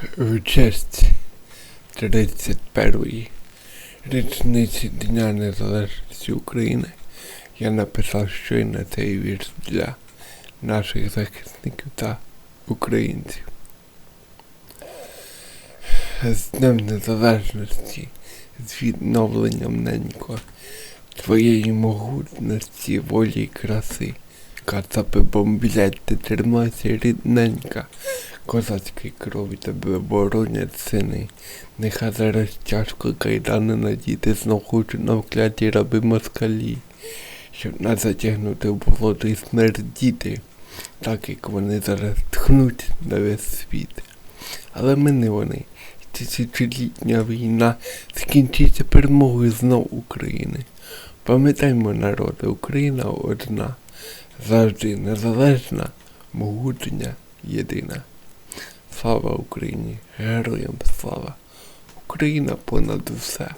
В честь 31-ї річниці Дня Незалежності України я написав щойно цей вірш для наших захисників та українців. З Днем Незалежності, з відновленням ненько, твоєї могутності, волі й краси. Кацапи бомблять, ти тримайся рідненька, козацькій крові тебе боронять сини. Нехай зараз тяжко кайдани надіти, знов хочуть на вкляті раби москалі, щоб нас затягнути в болото і смердіти, так як вони зараз тхнуть на весь світ. Але ми не вони. Тисячолітня війна скінчиться перемогою знов України. Пам'ятаймо, народи, Україна одна, завжди незалежна, могутня, єдина. Слава Україні! Героям слава! Україна понад усе!